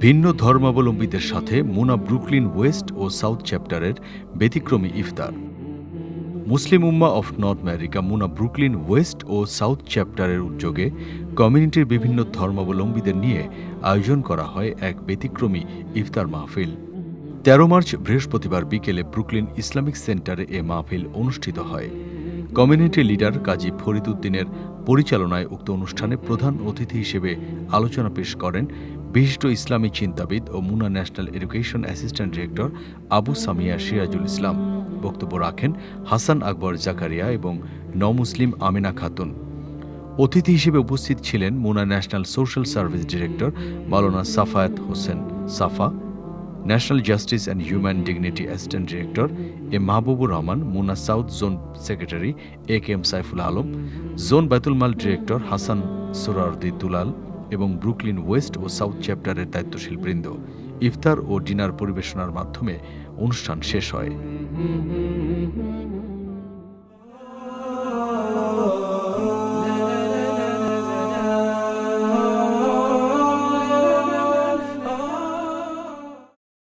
ভিন্ন ধর্মাবলম্বীদের সাথে মুনা ব্রুকলিন ওয়েস্ট ও সাউথ চ্যাপ্টারের ব্যতিক্রমী ইফতার। Muslim Ummah of North America MUNA Brooklyn West O South চ্যাপ্টারের উদ্যোগে কমিউনিটির বিভিন্ন ধর্মাবলম্বীদের নিয়ে আয়োজন করা হয় এক ব্যতিক্রমী ইফতার মাহফিল। তেরো মার্চ বৃহস্পতিবার বিকেলে ব্রুকলিন ইসলামিক সেন্টারে এ মাহফিল অনুষ্ঠিত হয়। কমিউনিটি লিডার কাজী ফরিদুদ্দিনের পরিচালনায় উক্ত অনুষ্ঠানে প্রধান অতিথি হিসেবে আলোচনা পেশ করেন বিশিষ্ট ইসলামী চিন্তাবিদ ও MUNA National Education Assistant Director Abu Samia Sirajul Islam বক্তব্য রাখেন হাসান আকবর জাকারিয়া এবং নমুসলিম আমিনা খাতুন। অতিথি হিসেবে উপস্থিত ছিলেন MUNA National Social Service Director Maulana Safayat Hossain Safa, National Justice and Human Dignity Assistant Director A Mahbubur Rahman, MUNA South Zone Secretary A K M Saiful Alam, Zone বায়তুলমাল Director Hasan Sohrawardi Dulal এবং Brooklyn West ও South চ্যাপ্টারের দায়িত্বশীল বৃন্দ। ইফতার ও dinner পরিবেশনার মাধ্যমে অনুষ্ঠান শেষ হয়।